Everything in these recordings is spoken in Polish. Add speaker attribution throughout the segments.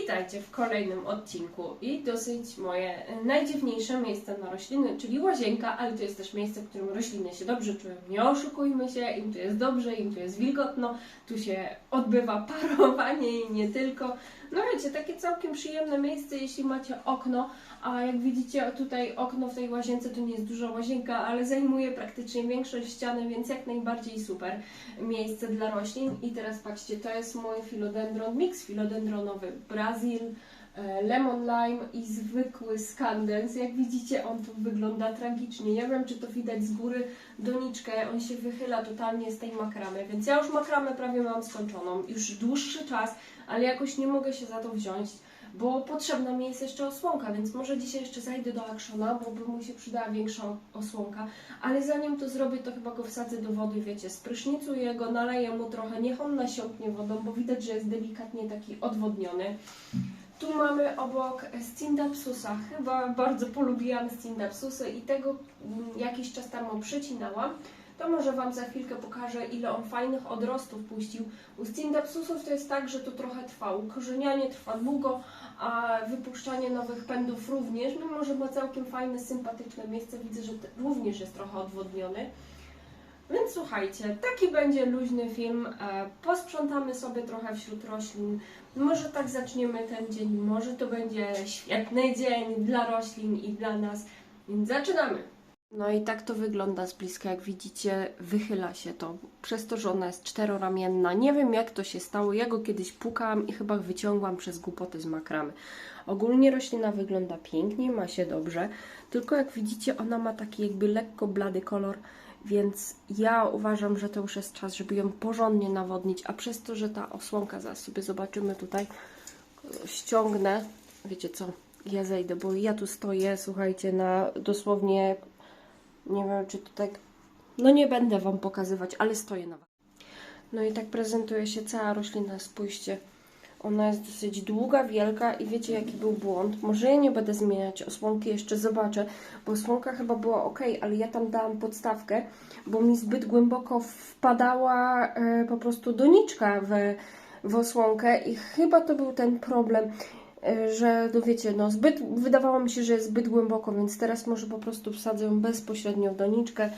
Speaker 1: Witajcie w kolejnym odcinku i dosyć moje e, najdziwniejsze miejsce na rośliny, czyli łazienka, ale to jest też miejsce, w którym rośliny się dobrze czują. Nie oszukujmy się, im tu jest dobrze, im tu jest wilgotno, tu się odbywa parowanie i nie tylko. No wiecie, takie całkiem przyjemne miejsce, jeśli macie okno, a jak widzicie tutaj okno w tej łazience to nie jest duża łazienka, ale zajmuje praktycznie większość ściany, więc jak najbardziej super miejsce dla roślin. I teraz patrzcie, to jest mój philodendron, mix philodendronowy Brazil, lemon lime i zwykły scandens. Jak widzicie, on tu wygląda tragicznie. Nie wiem, czy to widać z góry doniczkę, on się wychyla totalnie z tej makramy, więc ja już makramę prawie mam skończoną, już dłuższy czas, ale jakoś nie mogę się za to wziąć bo potrzebna mi jest jeszcze osłonka, więc może dzisiaj jeszcze zajdę do Actiona, bo by mu się przydała większa osłonka, ale zanim to zrobię, to chyba go wsadzę do wody, wiecie, sprysznicuję go, naleję mu trochę, niech on nasiąknie wodą, bo widać, że jest delikatnie taki odwodniony. Tu mamy obok Scindapsusa, chyba bardzo polubiłam Scindapsusy i tego mm, jakiś czas temu przycinałam. To może Wam za chwilkę pokażę, ile on fajnych odrostów puścił. U Scindapsusów to jest tak, że to trochę trwa. Ukorzenianie trwa długo, a wypuszczanie nowych pędów również, mimo że ma całkiem fajne, sympatyczne miejsce. Widzę, że również jest trochę odwodniony. Więc słuchajcie, taki będzie luźny film. E, Posprzątamy sobie trochę wśród roślin. Może tak zaczniemy ten dzień, może to będzie świetny dzień dla roślin i dla nas. Więc zaczynamy! No i tak to wygląda z bliska, jak widzicie, wychyla się to. Przez to, że ona jest czteroramienna. Nie wiem jak to się stało, ja go kiedyś pukałam i chyba wyciągłam przez głupoty z makramy. Ogólnie roślina wygląda pięknie, ma się dobrze, tylko jak widzicie, ona ma taki jakby lekko blady kolor, więc ja uważam, że to już jest czas, żeby ją porządnie nawodnić, a przez to, że ta osłonka, zaraz sobie zobaczymy tutaj, ściągnę, wiecie co, ja zejdę, bo ja tu stoję, słuchajcie, na dosłownie nie wiem, czy to tak. No nie będę Wam pokazywać, ale stoję na. No i tak prezentuje się cała roślina. Spójrzcie. Ona jest dosyć długa, wielka i wiecie jaki był błąd. Może ja nie będę zmieniać osłonki, jeszcze zobaczę, bo osłonka chyba była ok, ale ja tam dałam podstawkę, bo mi zbyt głęboko wpadała e, po prostu doniczka w, w osłonkę i chyba to był ten problem e, że no wiecie, no zbyt, wydawało mi się, że jest zbyt głęboko, więc teraz może po prostu wsadzę ją bezpośrednio w doniczkę.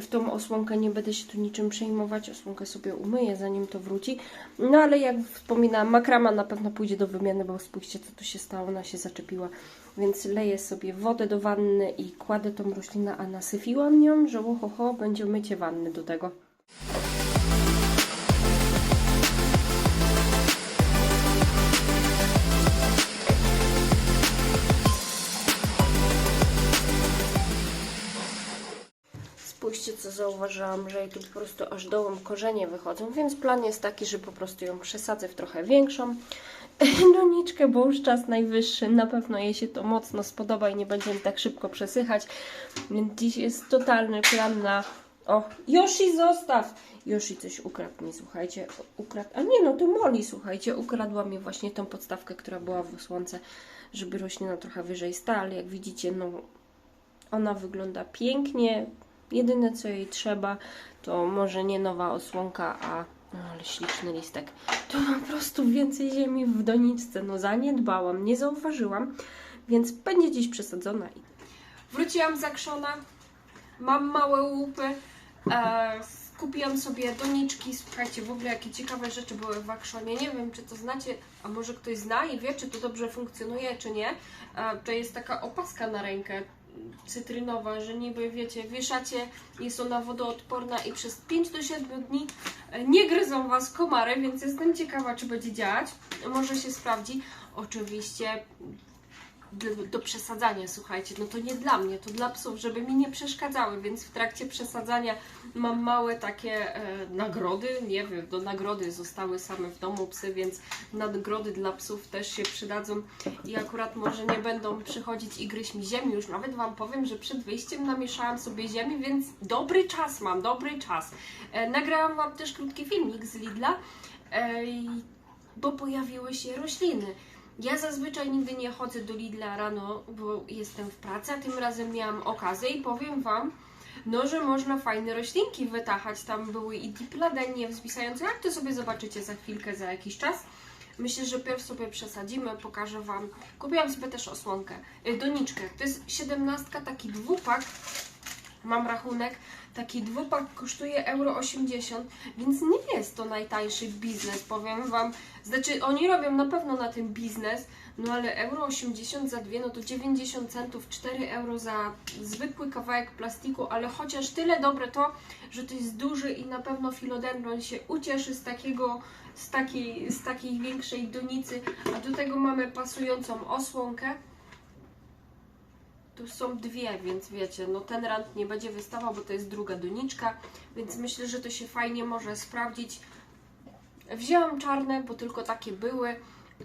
Speaker 1: W tą osłonkę nie będę się tu niczym przejmować, osłonkę sobie umyję, zanim to wróci. No ale jak wspominałam, makrama na pewno pójdzie do wymiany, bo spójrzcie, co tu się stało, ona się zaczepiła. Więc leję sobie wodę do wanny i kładę tą roślinę, a nasyfiłam nią, że ohoho, będzie mycie wanny do tego. Zauważyłam, że jej tu po prostu aż dołem korzenie wychodzą, więc plan jest taki, że po prostu ją przesadzę w trochę większą doniczkę, bo już czas najwyższy. Na pewno jej się to mocno spodoba i nie będzie mi tak szybko przesychać. Więc dziś jest totalny plan na... O, Yoshi zostaw! Yoshi coś ukradł mi, słuchajcie. Ukradł... A nie, no to Molly, słuchajcie. Ukradła mi właśnie tą podstawkę, która była w osłonce, żeby roślina trochę wyżej stała, ale jak widzicie, no ona wygląda pięknie. Jedyne co jej trzeba, to może nie nowa osłonka, a no, ale śliczny listek. To po prostu więcej ziemi w doniczce. No zaniedbałam, nie zauważyłam, więc będzie dziś przesadzona. Wróciłam z Akszona, mam małe łupy, e, kupiłam sobie doniczki. Słuchajcie, w ogóle jakie ciekawe rzeczy były w Akszonie. Nie wiem, czy to znacie, a może ktoś zna i wie, czy to dobrze funkcjonuje, czy nie. E, to jest taka opaska na rękę cytrynowa, że niby wiecie, wieszacie, jest ona wodoodporna i przez 5 do 7 dni e, nie gryzą Was komary, więc jestem ciekawa, czy będzie działać. Może się sprawdzi. Oczywiście do, przesadzania, słuchajcie, no to nie dla mnie, to dla psów, żeby mi nie przeszkadzały, więc w trakcie przesadzania mam małe takie e, nagrody, nie wiem, do nagrody zostały same w domu psy, więc nagrody dla psów też się przydadzą i akurat może nie będą przychodzić i gryźć mi ziemi, już nawet Wam powiem, że przed wyjściem namieszałam sobie ziemi, więc dobry czas mam, dobry czas. E, nagrałam Wam też krótki filmik z Lidla, e, bo pojawiły się rośliny. Ja zazwyczaj nigdy nie chodzę do Lidla rano, bo jestem w pracy, a tym razem miałam okazję i powiem Wam, no, że można fajne roślinki wytachać. Tam były i dipladenie wzwisające, jak to sobie zobaczycie za chwilkę, za jakiś czas. Myślę, że pierw sobie przesadzimy, pokażę Wam. Kupiłam sobie też osłonkę, y, doniczkę. To jest 17, taki dwupak. Mam rachunek. Taki dwupak kosztuje euro 80, więc nie jest to najtańszy biznes, powiem Wam. Znaczy, oni robią na pewno na tym biznes, no ale euro 80 za dwie, no to 90 centów, 4 euro za zwykły kawałek plastiku, ale chociaż tyle dobre to, że to jest duży i na pewno filodendron się ucieszy z takiego, z takiej, z takiej większej donicy, a do tego mamy pasującą osłonkę. Tu są dwie, więc wiecie, no ten rand nie będzie wystawał, bo to jest druga doniczka, więc myślę, że to się fajnie może sprawdzić. Wzięłam czarne, bo tylko takie były.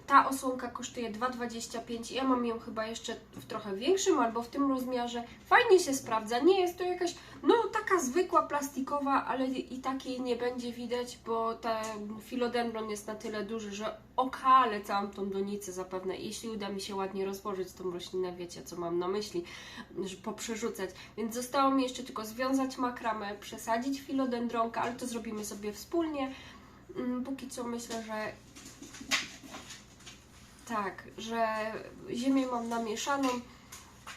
Speaker 1: Ta osłonka kosztuje 2,25. Ja mam ją chyba jeszcze w trochę większym albo w tym rozmiarze. Fajnie się sprawdza. Nie jest to jakaś, no taka zwykła plastikowa, ale i takiej nie będzie widać, bo ten filodendron jest na tyle duży, że okalę całą tą donicę zapewne. Jeśli uda mi się ładnie rozłożyć tą roślinę, wiecie co mam na myśli, że poprzerzucać. Więc zostało mi jeszcze tylko związać makramę, przesadzić filodendronka, ale to zrobimy sobie wspólnie. Mm, Póki co myślę, że tak, że ziemię mam namieszaną,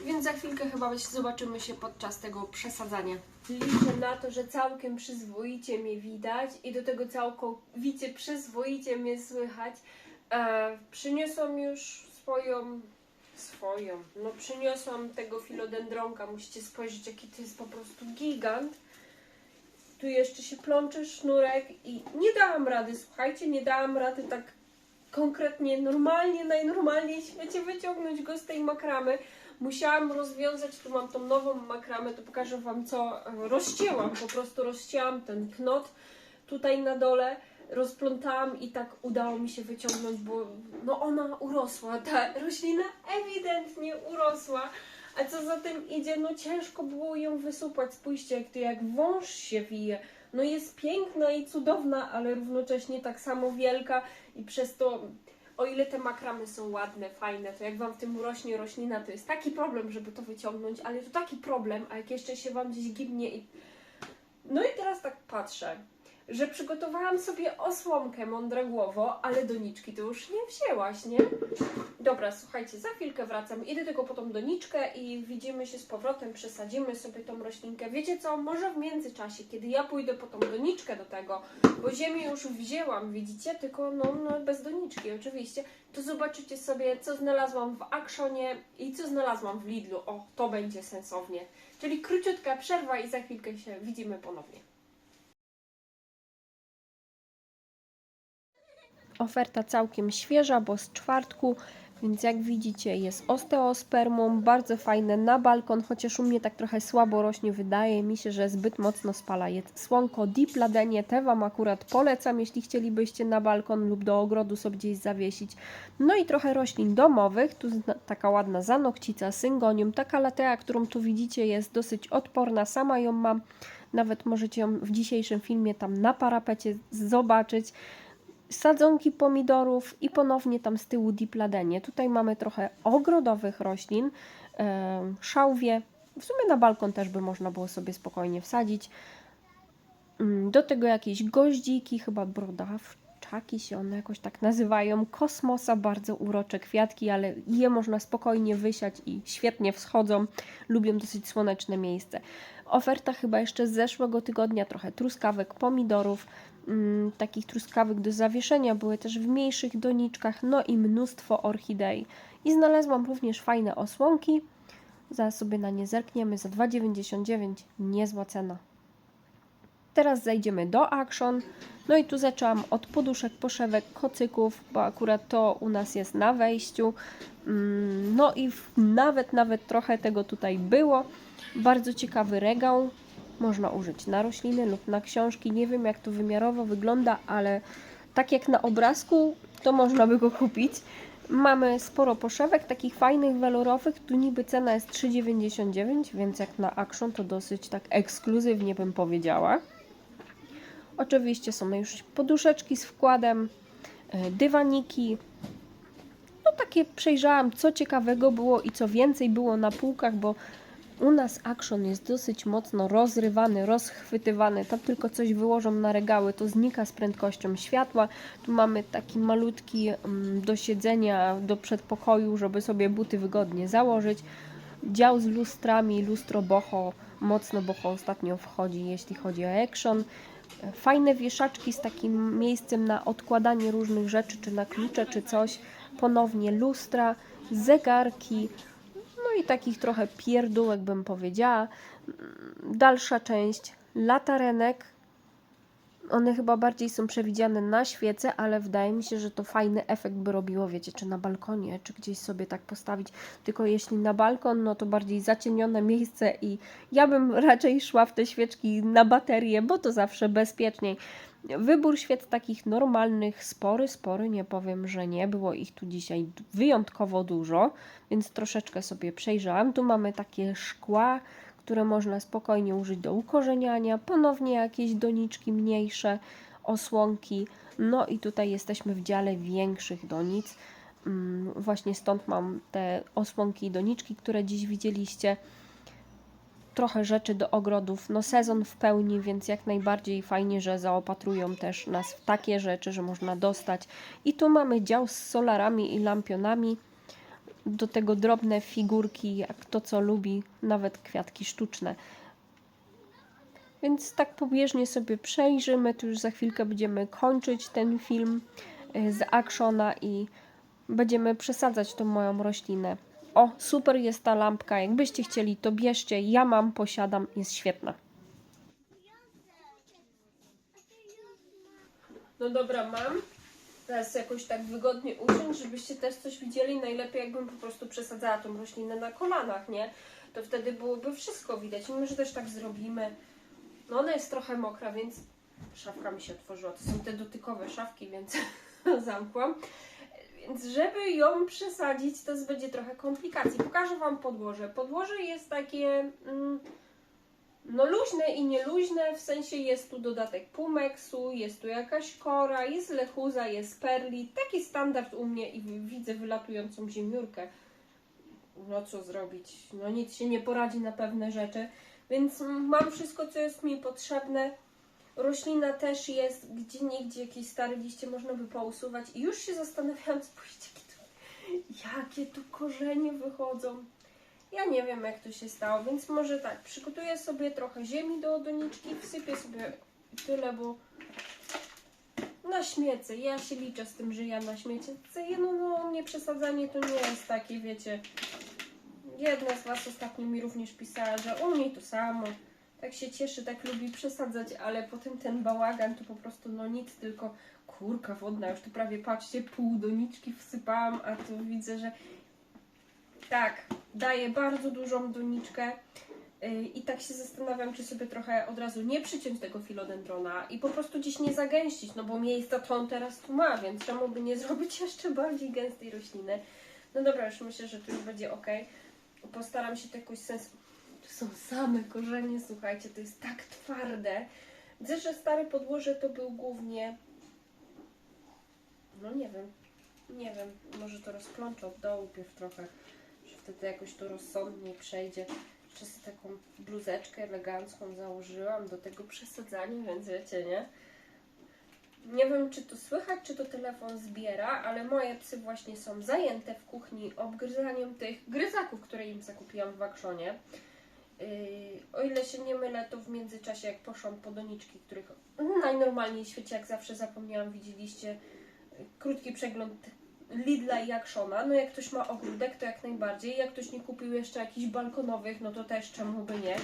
Speaker 1: więc za chwilkę chyba zobaczymy się podczas tego przesadzania. Liczę na to, że całkiem przyzwoicie mnie widać i do tego całkowicie przyzwoicie mnie słychać. E, przyniosłam już swoją, swoją, no przyniosłam tego filodendronka, musicie spojrzeć jaki to jest po prostu gigant. Tu jeszcze się plącze sznurek i nie dałam rady, słuchajcie, nie dałam rady tak konkretnie, normalnie, najnormalniej w świecie wyciągnąć go z tej makramy. Musiałam rozwiązać, tu mam tą nową makramę, to pokażę Wam co e, rozcięłam, po prostu rozcięłam ten knot tutaj na dole, rozplątałam i tak udało mi się wyciągnąć, bo no ona urosła, ta roślina ewidentnie urosła. A co za tym idzie, no ciężko było ją wysupać. Spójrzcie, jak to jak wąż się wije. No jest piękna i cudowna, ale równocześnie tak samo wielka i przez to, o ile te makramy są ładne, fajne, to jak Wam w tym urośnie roślina, to jest taki problem, żeby to wyciągnąć, ale to taki problem, a jak jeszcze się Wam gdzieś gibnie i... No i teraz tak patrzę, że przygotowałam sobie osłonkę mądragłowo, ale doniczki to już nie wzięłaś, nie? Dobra, słuchajcie, za chwilkę wracam. Idę tylko po tą doniczkę i widzimy się z powrotem, przesadzimy sobie tą roślinkę. Wiecie co, może w międzyczasie, kiedy ja pójdę po tą doniczkę do tego, bo ziemię już wzięłam, widzicie, tylko no, no bez doniczki oczywiście, to zobaczycie sobie, co znalazłam w Actionie i co znalazłam w Lidlu. O, to będzie sensownie. Czyli króciutka przerwa i za chwilkę się widzimy ponownie. Oferta całkiem świeża, bo z czwartku, więc jak widzicie jest osteospermum, bardzo fajne na balkon, chociaż u mnie tak trochę słabo rośnie, wydaje mi się, że zbyt mocno spala. Jest słonko dipladenie, te Wam akurat polecam, jeśli chcielibyście na balkon lub do ogrodu sobie gdzieś zawiesić. No i trochę roślin domowych, tu taka ładna zanokcica, syngonium, taka latea, którą tu widzicie jest dosyć odporna, sama ją mam, nawet możecie ją w dzisiejszym filmie tam na parapecie zobaczyć sadzonki pomidorów i ponownie tam z tyłu dipladenie. Tutaj mamy trochę ogrodowych roślin, szałwie. W sumie na balkon też by można było sobie spokojnie wsadzić. Mm, Do tego jakieś goździki, chyba brodawczaki się one jakoś tak nazywają. Kosmosa, bardzo urocze kwiatki, ale je można spokojnie wysiać i świetnie wschodzą. Lubią dosyć słoneczne miejsce. Oferta chyba jeszcze z zeszłego tygodnia, trochę truskawek, pomidorów, mm, takich truskawek do zawieszenia, były też w mniejszych doniczkach, no i mnóstwo orchidei. I znalazłam również fajne osłonki. Zaraz sobie na nie zerkniemy za 2,99, niezła cena. Teraz zajdziemy do Action. No i tu zaczęłam od poduszek, poszewek, kocyków, bo akurat to u nas jest na wejściu. Mm, No i nawet, nawet trochę tego tutaj było. Bardzo ciekawy regał. Można użyć na rośliny lub na książki. Nie wiem jak to wymiarowo wygląda, ale tak jak na obrazku, to można by go kupić. Mamy sporo poszewek, takich fajnych, welorowych. Tu niby cena jest 3,99, więc jak na Action to dosyć tak ekskluzywnie bym powiedziała. Oczywiście są już poduszeczki z wkładem, e, dywaniki. No takie przejrzałam, co ciekawego było i co więcej było na półkach, bo U nas action jest dosyć mocno rozrywany, rozchwytywany. Tam tylko coś wyłożą na regały, to znika z prędkością światła. Tu mamy taki malutki mm, do siedzenia, do przedpokoju, żeby sobie buty wygodnie założyć. Dział z lustrami, lustro boho, mocno boho ostatnio wchodzi, jeśli chodzi o action. Fajne wieszaczki z takim miejscem na odkładanie różnych rzeczy, czy na klucze, czy coś. Ponownie lustra, zegarki, i takich trochę pierdółek bym powiedziała. Dalsza część latarenek. One chyba bardziej są przewidziane na świece, ale wydaje mi się, że to fajny efekt by robiło, wiecie, czy na balkonie, czy gdzieś sobie tak postawić. Tylko jeśli na balkon, no to bardziej zacienione miejsce i ja bym raczej szła w te świeczki na baterię, bo to zawsze bezpieczniej. Wybór świec takich normalnych, spory, spory, nie powiem, że nie. Było ich tu dzisiaj wyjątkowo dużo, więc troszeczkę sobie przejrzałam. Tu mamy takie szkła, które można spokojnie użyć do ukorzeniania. Ponownie jakieś doniczki mniejsze, osłonki. No i tutaj jesteśmy w dziale większych donic. Mm, Właśnie stąd mam te osłonki i doniczki, które dziś widzieliście trochę rzeczy do ogrodów. No sezon w pełni, więc jak najbardziej fajnie, że zaopatrują też nas w takie rzeczy, że można dostać. I tu mamy dział z solarami i lampionami. Do tego drobne figurki, jak to co lubi, nawet kwiatki sztuczne. Więc tak pobieżnie sobie przejrzymy. Tu już za chwilkę będziemy kończyć ten film y, z Actiona i będziemy przesadzać tą moją roślinę. O, super jest ta lampka. Jakbyście chcieli, to bierzcie. Ja mam, posiadam, jest świetna. No dobra, mam. Teraz jakoś tak wygodnie usiąść, żebyście też coś widzieli. Najlepiej jakbym po prostu przesadzała tą roślinę na kolanach, nie? To wtedy byłoby wszystko widać. My że też tak zrobimy. No ona jest trochę mokra, więc szafka mi się otworzyła. To są te dotykowe szafki, więc zamkłam. Więc żeby ją przesadzić, to będzie trochę komplikacji. Pokażę Wam podłoże. Podłoże jest takie mm, no luźne i nieluźne, w sensie jest tu dodatek pumeksu, jest tu jakaś kora, jest lechuza, jest perli. Taki standard u mnie i widzę wylatującą ziemiórkę. No co zrobić? No nic się nie poradzi na pewne rzeczy. Więc mam wszystko, co jest mi potrzebne. Roślina też jest, gdzie niegdzie jakieś stare liście można by pousuwać. I już się zastanawiałam, spójrzcie, jakie tu, jakie tu korzenie wychodzą. Ja nie wiem, jak to się stało, więc może tak, przygotuję sobie trochę ziemi do doniczki, wsypię sobie tyle, bo na śmiece. Ja się liczę z tym, że ja na śmiecie. No, no, u mnie przesadzanie to nie jest takie, wiecie. Jedna z Was ostatnio mi również pisała, że u niej to samo. Tak się cieszy, tak lubi przesadzać, ale potem ten bałagan to po prostu no nic, tylko kurka wodna. Już tu prawie patrzcie, pół doniczki wsypałam, a tu widzę, że tak, daję bardzo dużą doniczkę. Yy, I tak się zastanawiam, czy sobie trochę od razu nie przyciąć tego filodendrona i po prostu gdzieś nie zagęścić, no bo miejsca to on teraz tu ma, więc czemu by nie zrobić jeszcze bardziej gęstej rośliny. No dobra, już myślę, że to już będzie ok. Postaram się to jakoś sens... Są same korzenie, słuchajcie, to jest tak twarde. Widzę, że stare podłoże to był głównie... No nie wiem, nie wiem, może to rozplączę od dołu pierw trochę, że wtedy jakoś to rozsądniej przejdzie. Jeszcze taką bluzeczkę elegancką założyłam do tego przesadzania, więc wiecie, nie? Nie wiem, czy to słychać, czy to telefon zbiera, ale moje psy właśnie są zajęte w kuchni obgryzaniem tych gryzaków, które im zakupiłam w Akszonie. Yy, o ile się nie mylę, to w międzyczasie, jak poszłam po doniczki, których najnormalniej w świecie, jak zawsze zapomniałam, widzieliście yy, krótki przegląd Lidla i Akszona. No jak ktoś ma ogródek, to jak najbardziej. Jak ktoś nie kupił jeszcze jakichś balkonowych, no to też czemu by nie.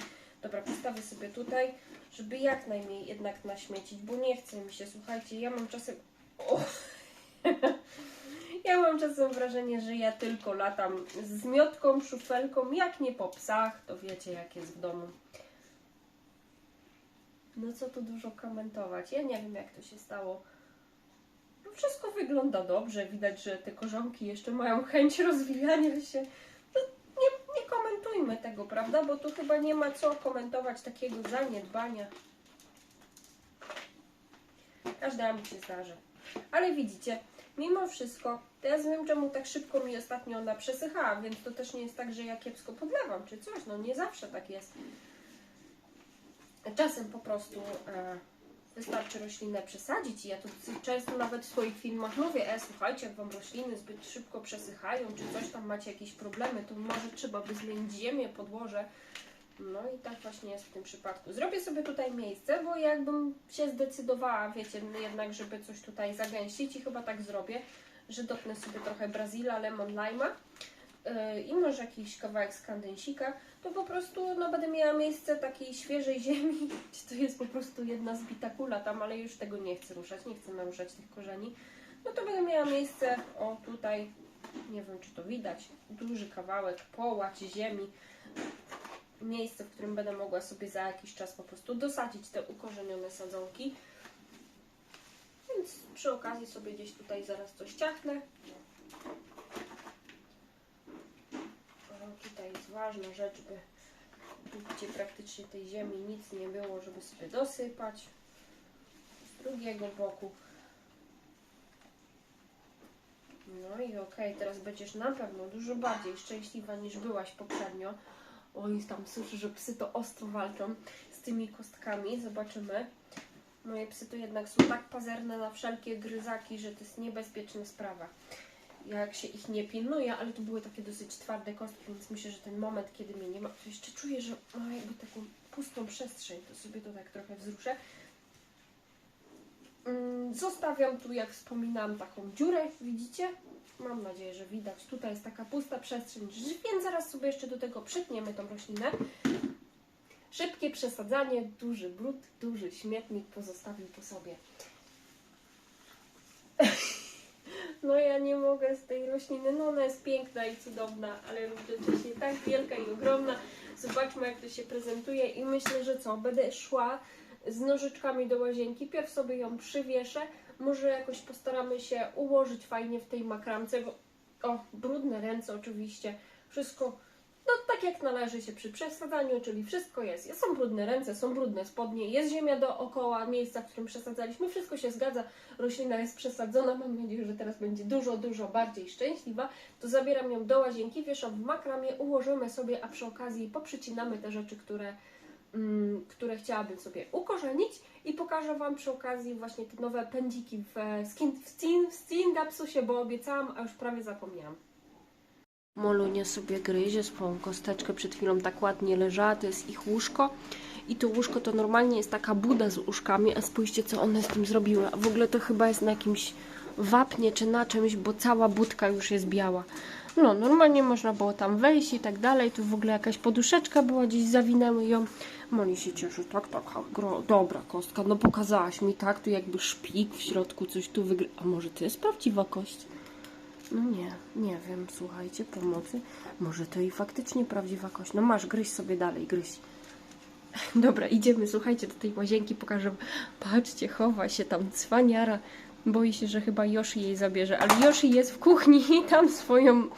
Speaker 1: Dobra, postawię sobie tutaj, żeby jak najmniej jednak naśmiecić, bo nie chce mi się, słuchajcie, ja mam czasem... ja mam czasem wrażenie, że ja tylko latam z miotką, szufelką, jak nie po psach, to wiecie jak jest w domu. No co tu dużo komentować, ja nie wiem jak to się stało. No wszystko wygląda dobrze, widać, że te korzonki jeszcze mają chęć rozwijania się. No, nie, nie komentujmy tego, prawda? Bo tu chyba nie ma co komentować takiego zaniedbania. Każdemu się zdarzy. Ale widzicie, mimo wszystko, teraz wiem czemu tak szybko mi ostatnio ona przesychała, więc to też nie jest tak, że ja kiepsko podlewam czy coś, no nie zawsze tak jest. Czasem po prostu e, wystarczy roślinę przesadzić i ja to często nawet w swoich filmach mówię, e słuchajcie, jak Wam rośliny zbyt szybko przesychają, czy coś tam macie jakieś problemy, to może trzeba by zmienić ziemię, podłoże. No i tak właśnie jest w tym przypadku. Zrobię sobie tutaj miejsce, bo jakbym się zdecydowała, wiecie, no jednak, żeby coś tutaj zagęścić i chyba tak zrobię, że dopnę sobie trochę Brazila, lemon, lima yy, i może jakiś kawałek skandensika, to po prostu no, będę miała miejsce takiej świeżej ziemi, gdzie to jest po prostu jedna zbita kula tam, ale już tego nie chcę ruszać, nie chcę naruszać tych korzeni. No to będę miała miejsce, o tutaj, nie wiem czy to widać, duży kawałek, połać ziemi, miejsce, w którym będę mogła sobie za jakiś czas po prostu dosadzić te ukorzenione sadzonki. Więc przy okazji sobie gdzieś tutaj zaraz coś ciachnę. O, tutaj jest ważna rzecz, by gdzie praktycznie tej ziemi nic nie było, żeby sobie dosypać. Z drugiego boku. No i okej, teraz będziesz na pewno dużo bardziej szczęśliwa niż byłaś poprzednio. Oj, tam słyszę, że psy to ostro walczą z tymi kostkami. Zobaczymy. Moje psy to jednak są tak pazerne na wszelkie gryzaki, że to jest niebezpieczna sprawa. Jak się ich nie pilnuje, ale to były takie dosyć twarde kostki, więc myślę, że ten moment, kiedy mnie nie ma, to jeszcze czuję, że ma jakby taką pustą przestrzeń, to sobie to tak trochę wzruszę. Mm, Zostawiam tu, jak wspominałam, taką dziurę, widzicie? Mam nadzieję, że widać. Tutaj jest taka pusta przestrzeń, więc zaraz sobie jeszcze do tego przytniemy tą roślinę. Szybkie przesadzanie, duży brud, duży śmietnik pozostawił po sobie. No ja nie mogę z tej rośliny, no ona jest piękna i cudowna, ale równocześnie tak wielka i ogromna. Zobaczmy jak to się prezentuje i myślę, że co, będę szła z nożyczkami do łazienki, pierw sobie ją przywieszę, może jakoś postaramy się ułożyć fajnie w tej makramce, bo o, brudne ręce oczywiście, wszystko no tak jak należy się przy przesadzaniu, czyli wszystko jest. Są brudne ręce, są brudne spodnie, jest ziemia dookoła miejsca, w którym przesadzaliśmy, wszystko się zgadza, roślina jest przesadzona, mam nadzieję, że teraz będzie dużo, dużo bardziej szczęśliwa, to zabieram ją do łazienki, wieszam w makramie, ułożymy sobie, a przy okazji poprzycinamy te rzeczy, które, które chciałabym sobie ukorzenić i pokażę Wam przy okazji właśnie te nowe pędziki w, e, Stindapsusie, bo obiecałam, a już prawie zapomniałam. Molunia sobie gryzie swoją kosteczkę, przed chwilą tak ładnie leżała, to jest ich łóżko. I to łóżko to normalnie jest taka buda z łóżkami, a spójrzcie co one z tym zrobiły. W ogóle to chyba jest na jakimś wapnie czy na czymś, bo cała budka już jest biała. No, normalnie można było tam wejść i tak dalej. Tu w ogóle jakaś poduszeczka była, gdzieś zawinęły ją. Moli się cieszy, tak, tak, gro, dobra kostka, no pokazałaś mi, tak, tu jakby szpik w środku, coś tu wygry... A może to jest prawdziwa kość? No nie, nie wiem, słuchajcie, pomocy. Może to i faktycznie prawdziwa kość. No masz, gryź sobie dalej, gryź. Dobra, idziemy, słuchajcie, do tej łazienki pokażę. Patrzcie, chowa się tam cwaniara. Boi się, że chyba Yoshi jej zabierze, ale Yoshi jest w kuchni i tam swoją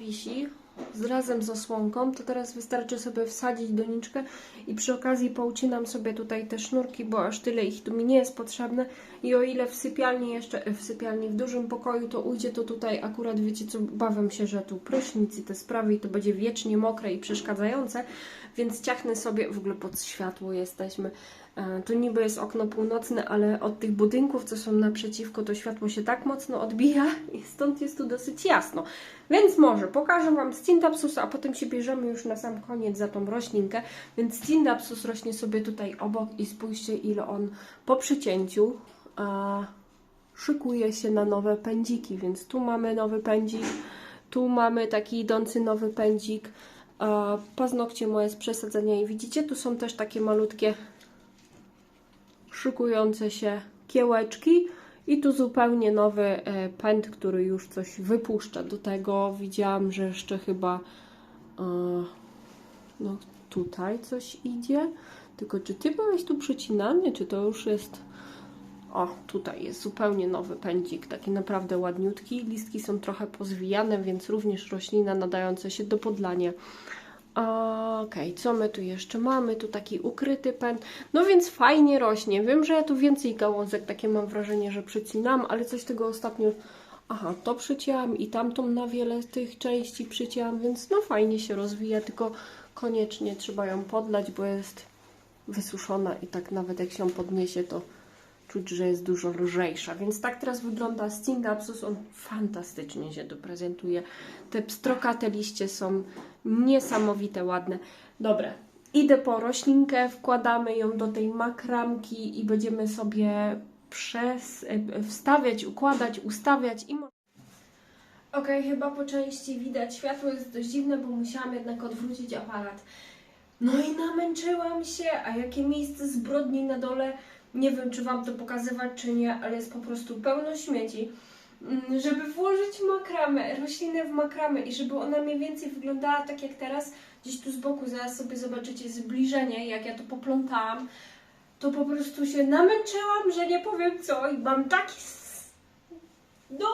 Speaker 1: wisi z razem z osłonką, to teraz wystarczy sobie wsadzić doniczkę i przy okazji poucinam sobie tutaj te sznurki, bo aż tyle ich tu mi nie jest potrzebne. I o ile w sypialni jeszcze, w sypialni, w dużym pokoju to ujdzie, to tutaj akurat wiecie co, bawiam się, że tu prysznic i te sprawy i to będzie wiecznie mokre i przeszkadzające, więc ciachnę sobie, w ogóle pod światło jesteśmy, E, Tu niby jest okno północne, ale od tych budynków, co są naprzeciwko, to światło się tak mocno odbija i stąd jest tu dosyć jasno. Więc może pokażę Wam Stindapsus, a potem się bierzemy już na sam koniec za tą roślinkę. Więc Stindapsus rośnie sobie tutaj obok i spójrzcie ile on po przycięciu a, szykuje się na nowe pędziki. Więc tu mamy nowy pędzik, tu mamy taki idący nowy pędzik. A, paznokcie moje z przesadzenia i widzicie, tu są też takie malutkie szykujące się kiełeczki i tu zupełnie nowy e, pęd, który już coś wypuszcza. Do tego widziałam, że jeszcze chyba e, no tutaj coś idzie. Tylko czy ty byłeś tu przycinany, czy to już jest... O, tutaj jest zupełnie nowy pędzik, taki naprawdę ładniutki. Listki są trochę pozwijane, więc również roślina nadająca się do podlania. Okej, co my tu jeszcze mamy? Tu taki ukryty pęd. No więc fajnie rośnie. Wiem, że ja tu więcej gałązek, takie mam wrażenie, że przycinam, ale coś tego ostatnio... Aha, to przycięłam i tamtą na wiele tych części przycięłam, więc no fajnie się rozwija, tylko koniecznie trzeba ją podlać, bo jest wysuszona i tak nawet jak się podniesie, to czuć, że jest dużo lżejsza. Więc tak teraz wygląda Stingapsus. On fantastycznie się tu prezentuje. Te pstrokate liście są niesamowite, ładne. Dobra, idę po roślinkę, wkładamy ją do tej makramki i będziemy sobie przez, e, wstawiać, układać, ustawiać i Okej, chyba po części widać. Światło jest dość dziwne, bo musiałam jednak odwrócić aparat. No i namęczyłam się, a jakie miejsce zbrodni na dole. Nie wiem, czy Wam to pokazywać, czy nie, ale jest po prostu pełno śmieci. Mm, Żeby włożyć makramę, roślinę w makramę i żeby ona mniej więcej wyglądała tak jak teraz, gdzieś tu z boku, zaraz sobie zobaczycie zbliżenie, jak ja to poplątałam, to po prostu się namęczyłam, że nie powiem co i mam taki... No,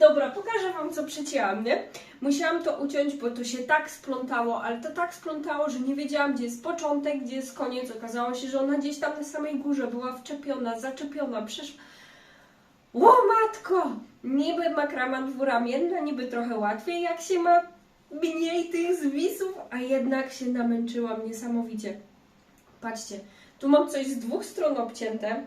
Speaker 1: Dobra, pokażę Wam, co przycięłam, nie? Musiałam to uciąć, bo to się tak splątało, ale to tak splątało, że nie wiedziałam, gdzie jest początek, gdzie jest koniec. Okazało się, że ona gdzieś tam na samej górze była wczepiona, zaczepiona, przeszła. Ło matko! Niby makrama dwuramienna, niby trochę łatwiej, jak się ma mniej tych zwisów, a jednak się namęczyłam niesamowicie. Patrzcie, tu mam coś z dwóch stron obcięte,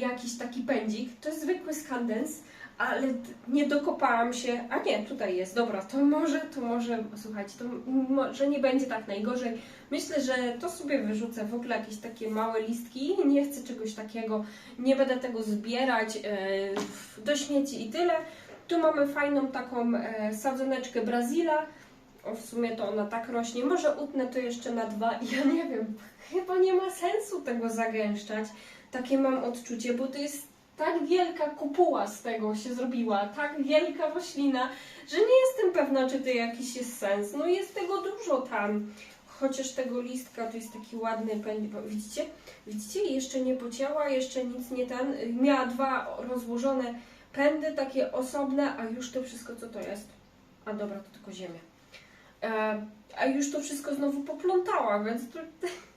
Speaker 1: jakiś taki pędzik, to jest zwykły skandens, ale nie dokopałam się, a nie, tutaj jest, dobra, to może, to może, słuchajcie, to może nie będzie tak najgorzej. Myślę, że to sobie wyrzucę w ogóle jakieś takie małe listki, nie chcę czegoś takiego, nie będę tego zbierać w- do śmieci i tyle. Tu mamy fajną taką e, sadzoneczkę Brazila, o, w sumie to ona tak rośnie, może utnę to jeszcze na dwa, ja nie wiem, chyba nie ma sensu tego zagęszczać, takie mam odczucie, bo to jest tak wielka kupuła z tego się zrobiła, tak wielka roślina, że nie jestem pewna, czy to jakiś jest sens. No jest tego dużo tam. Chociaż tego listka to jest taki ładny widzicie? Widzicie? Jeszcze nie pocięła, jeszcze nic nie ten. Miała dwa rozłożone pędy, takie osobne, a już to wszystko co to jest? A dobra, to tylko ziemia. E, a już to wszystko znowu poplątała, więc to,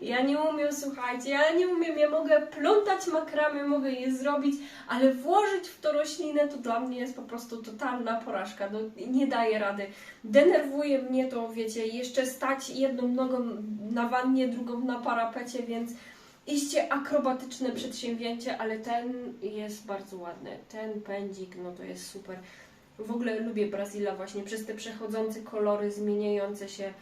Speaker 1: ja nie umiem, słuchajcie, ja nie umiem, ja mogę plątać makramy, mogę je zrobić, ale włożyć w to roślinę to dla mnie jest po prostu totalna porażka, no, nie daję rady. Denerwuje mnie to, wiecie, jeszcze stać jedną nogą na wannie, drugą na parapecie, więc iście akrobatyczne przedsięwzięcie, ale ten jest bardzo ładny. Ten pędzik, no to jest super. W ogóle lubię Brazila właśnie przez te przechodzące kolory, zmieniające się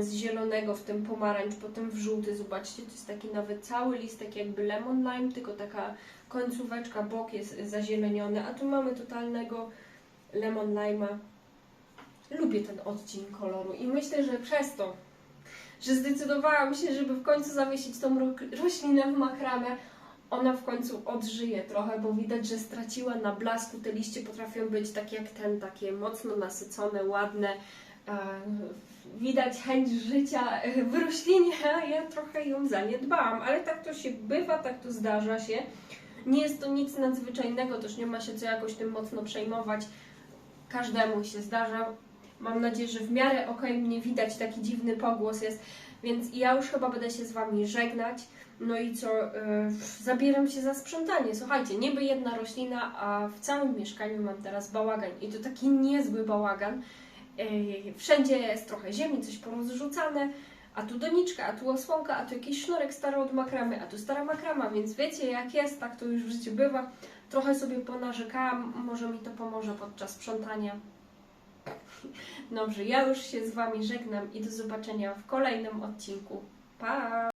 Speaker 1: z zielonego w ten pomarańcz, potem w żółty. Zobaczcie, to jest taki nawet cały listek jakby lemon lime, tylko taka końcóweczka, bok jest zazieleniony, a tu mamy totalnego lemon lime'a. Lubię ten odcień koloru i myślę, że przez to, że zdecydowałam się, żeby w końcu zawiesić tą ro- roślinę w makramę, ona w końcu odżyje trochę, bo widać, że straciła na blasku. Te liście potrafią być tak jak ten, takie mocno nasycone, ładne. E, Widać chęć życia e, w roślinie, a ja trochę ją zaniedbałam, ale tak to się bywa, tak to zdarza się. Nie jest to nic nadzwyczajnego, też nie ma się co jakoś tym mocno przejmować. Każdemu się zdarza. Mam nadzieję, że w miarę ok mnie widać, taki dziwny pogłos jest, więc ja już chyba będę się z Wami żegnać. No i co, yy, zabieram się za sprzątanie. Słuchajcie, niby jedna roślina, a w całym mieszkaniu mam teraz bałagan i to taki niezły bałagan. Wszędzie jest trochę ziemi, coś porozrzucane, a tu doniczka, a tu osłonka, a tu jakiś sznurek stary od makramy, a tu stara makrama, więc wiecie jak jest, tak to już w życiu bywa. Trochę sobie ponarzekałam, może mi to pomoże podczas sprzątania. Dobrze, ja już się z Wami żegnam i do zobaczenia w kolejnym odcinku. Pa!